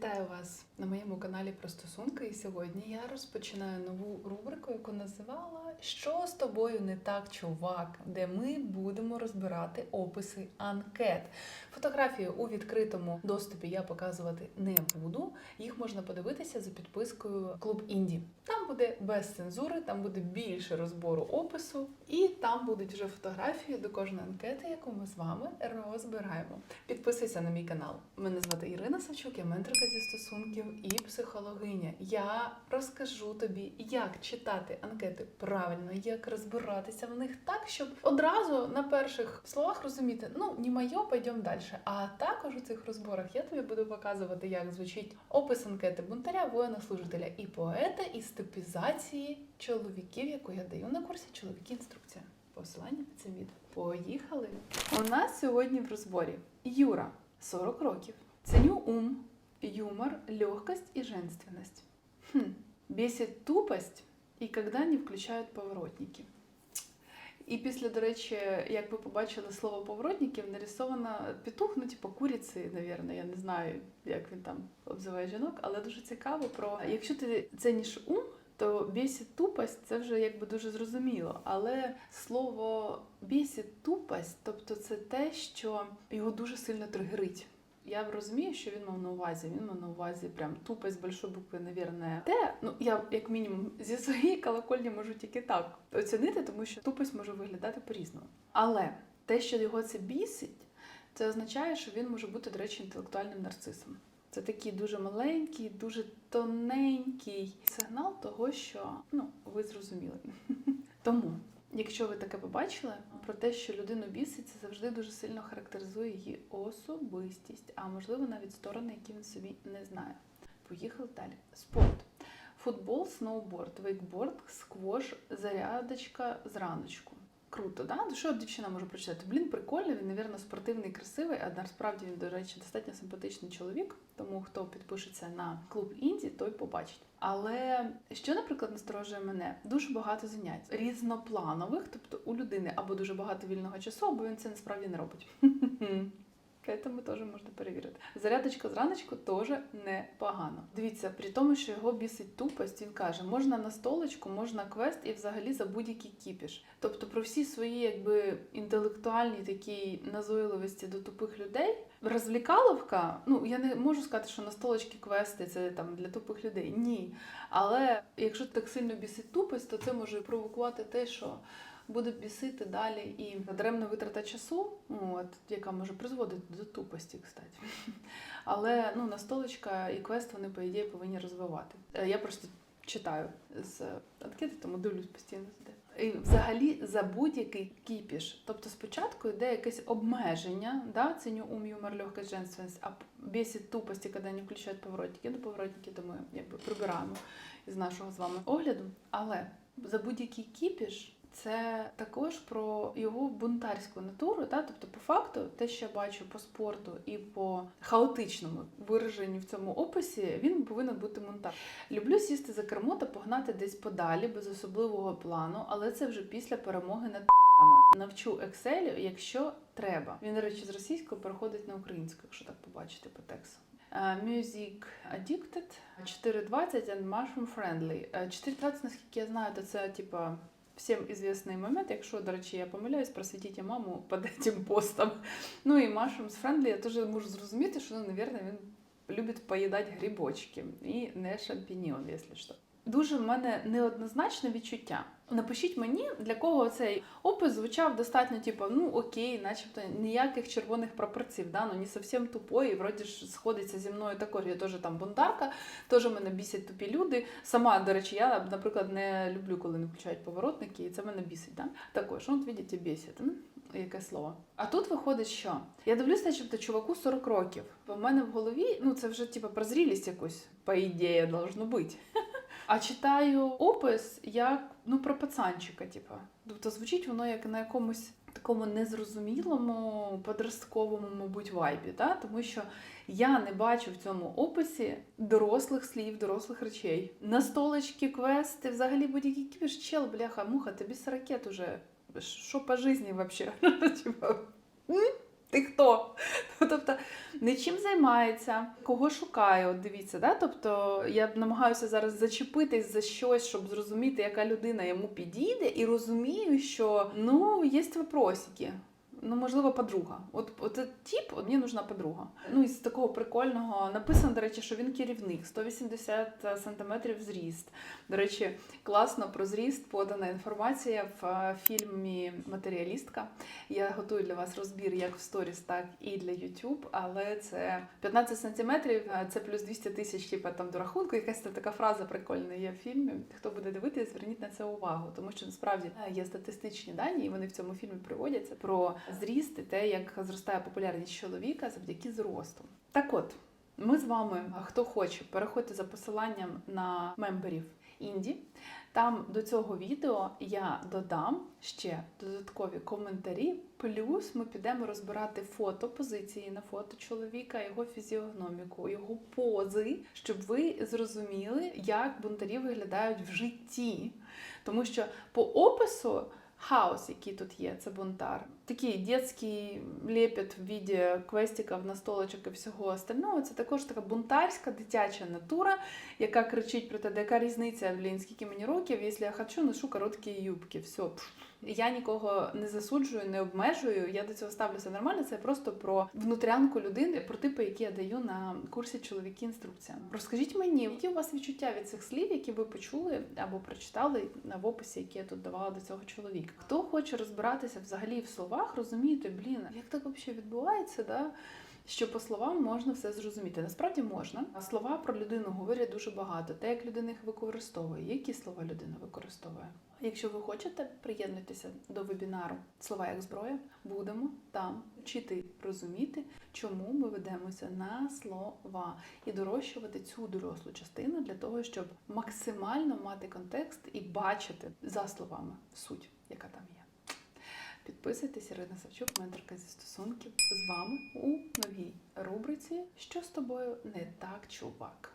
Вітаю вас на моєму каналі про стосунки. І сьогодні я розпочинаю нову рубрику, яку називала Що з тобою не так, чувак, де ми будемо розбирати описи анкет. Фотографії у відкритому доступі я показувати не буду. Їх можна подивитися за підпискою Клуб Інді. Там буде без цензури, там буде більше розбору опису, і там будуть вже фотографії до кожної анкети, яку ми з вами розбираємо. Підписуйся на мій канал. Мене звати Ірина Савчук, я менторка зі стосунків і психологиня. Я розкажу тобі, як читати анкети правильно, як розбиратися в них так, щоб одразу на перших словах розуміти, ну не моє, пойдемо далі. А також у цих розборах я тобі буду показувати, як звучить опис анкети бунтаря, воєннослужителя і поета із типізації чоловіків, яку я даю на курсі чоловіки інструкція. Посилання під цим відео. Поїхали! У нас сьогодні в розборі Юра, 40 років. Ценю ум, юмор, легкость и женственность. Хм. Бесит тупость і когда не включають поворотники. І після, до речі, як ви побачили слово поворотників, нарисовано петух, ну типу куриці, навірно, я не знаю, як він там обзиває жінок, але дуже цікаво про якщо ти цениш ум, то бісить тупость це вже якби дуже зрозуміло. Але слово бісить тупость, тобто це те, що його дуже сильно тригерить. Я розумію, що він мав на увазі. Він мав на увазі прям тупость з большої букви, навірне. Те, ну я як мінімум зі своєї колокольні можу тільки так оцінити, тому що тупость може виглядати по-різному. Але те, що його це бісить, це означає, що він може бути, до речі, інтелектуальним нарцисом. Це такий дуже маленький, дуже тоненький сигнал того, що ну ви зрозуміли. Тому, якщо ви таке побачили, про те, що людину бісить, це завжди дуже сильно характеризує її особистість, а можливо навіть сторони, які він собі не знає. Поїхали далі. Спорт. Футбол, сноуборд, вейкборд, сквош, зарядочка зраночку. Круто, да? Що дівчина може прочитати? Блін, прикольно, він, навірно, спортивний, красивий, а насправді він, до речі, достатньо симпатичний чоловік. Тому хто підпишеться на клуб Інді, той побачить. Але що, наприклад, насторожує мене? Дуже багато занять різнопланових, тобто у людини або дуже багато вільного часу, або він це насправді не робить. Тому теж можна перевірити. Зарядочка зраночку теж непогано. Дивіться, при тому, що його бісить тупость, він каже, можна на столочку, можна квест і взагалі за будь-який кіпіш. Тобто про всі свої якби інтелектуальні такі назойливості до тупих людей. Розвлікаловка, ну я не можу сказати, що на столочки квести це там для тупих людей. Ні. Але якщо так сильно бісить тупость, то це може провокувати те, що буде бісити далі і даремна витрата часу, от, яка може призводити до тупості, кстати. Але ну, настолочка і квест вони, по ідеї, повинні розвивати. Е, Я просто читаю з анкети, тому дивлюсь постійно за. І взагалі за будь-який кіпіш. Тобто спочатку йде якесь обмеження, да, ценю ум, юмор, легкость, женственность, а бесит тупості, коли не включають поворотники. До поворотники, то ми якби прибираємо із нашого з вами огляду. Але за будь-який кіпіш це також про його бунтарську натуру, та тобто, по факту, те, що я бачу по спорту і по хаотичному вираженню в цьому описі, він повинен бути монтаж. Люблю сісти за кермо та погнати десь подалі без особливого плану, але це вже після перемоги над. Навчу Excel, якщо треба. Він, до речі, з російської переходить на українську, якщо так побачити по тексту. Uh, Music Addicted 420 and Mushroom Friendly. Uh, 420, наскільки я знаю, то це типа всім известний момент. Якщо, до речі, я помиляюсь, просвітіть маму під цим постом. Ну і Mushrooms Friendly, я теж можу зрозуміти, що, ну, мабуть, він любить поїдати грибочки і не шампіньон, якщо що. Дуже в мене неоднозначне відчуття. Напишіть мені, для кого цей опис звучав достатньо, типу, ну окей, начебто ніяких червоних пропорцій, да? ну не зовсім тупої, вроді ж сходиться зі мною також. Я теж там бунтарка, теж мене бісять тупі люди. Сама, до речі, я, наприклад, не люблю, коли не включають поворотники, і це мене бісить. Да? Також, от бачите, бісить. Яке слово. А тут виходить, що я дивлюсь, начебто, чуваку 40 років. В мене в голові, ну це вже типу про зрілість якусь, по ідеї, должно бути. А читаю опис як ну про пацанчика, типу. Тобто звучить воно як на якомусь такому незрозумілому подростковому, мабуть, вайбі, да? тому що я не бачу в цьому описі дорослих слів, дорослих речей. На столочки, квести, взагалі будь-який кіпіш, чел, бляха, муха, тобі 40 уже. Що по житті взагалі? Ти хто? Тобто не чим займається, кого шукає. От дивіться, да? тобто я намагаюся зараз зачепитись за щось, щоб зрозуміти, яка людина йому підійде, і розумію, що ну є вопросики. Ну, можливо, подруга. От, от це тип, от мені нужна подруга. Ну, із такого прикольного написано, до речі, що він керівник, 180 сантиметрів зріст. До речі, класно про зріст подана інформація в е, фільмі Матеріалістка. Я готую для вас розбір як в сторіс, так і для YouTube, але це 15 сантиметрів, е, це плюс 200 тисяч, типа там до рахунку. Якась там така фраза прикольна є в фільмі. Хто буде дивитися, зверніть на це увагу, тому що насправді е, є статистичні дані, і вони в цьому фільмі приводяться про зріст і те, як зростає популярність чоловіка завдяки зросту. Так от. Ми з вами, хто хоче, переходьте за посиланням на мемберів Інді. Там до цього відео я додам ще додаткові коментарі. Плюс ми підемо розбирати фото позиції на фото чоловіка, його фізіогноміку, його пози, щоб ви зрозуміли, як бунтарі виглядають в житті. Тому що по опису. Хаос, який тут є, це бунтар. Такий дитячий лепет в віді квестиків, настолочок і всього остального. Це також така бунтарська дитяча натура, яка кричить про те, яка різниця, блін, скільки мені років, якщо я хочу, ношу короткі юбки. Все. Я нікого не засуджую, не обмежую. Я до цього ставлюся нормально. Це просто про внутрянку людини, про типи, які я даю на курсі чоловіки інструкція. Розкажіть мені, які у вас відчуття від цих слів, які ви почули або прочитали в описі, які я тут давала до цього чоловіка. Хто хоче розбиратися взагалі в словах, розумієте, блін, як так взагалі відбувається, да? Що по словам можна все зрозуміти. Насправді можна. Слова про людину говорять дуже багато. Те, як людина їх використовує, які слова людина використовує. Якщо ви хочете приєднатися до вебінару Слова як зброя, будемо там вчити розуміти, чому ми ведемося на слова і дорощувати цю дорослу частину для того, щоб максимально мати контекст і бачити за словами суть, яка там є. Підписуйтесь, Ірина Савчук, менторка зі стосунків з вами у новій рубриці Що з тобою не так, чувак?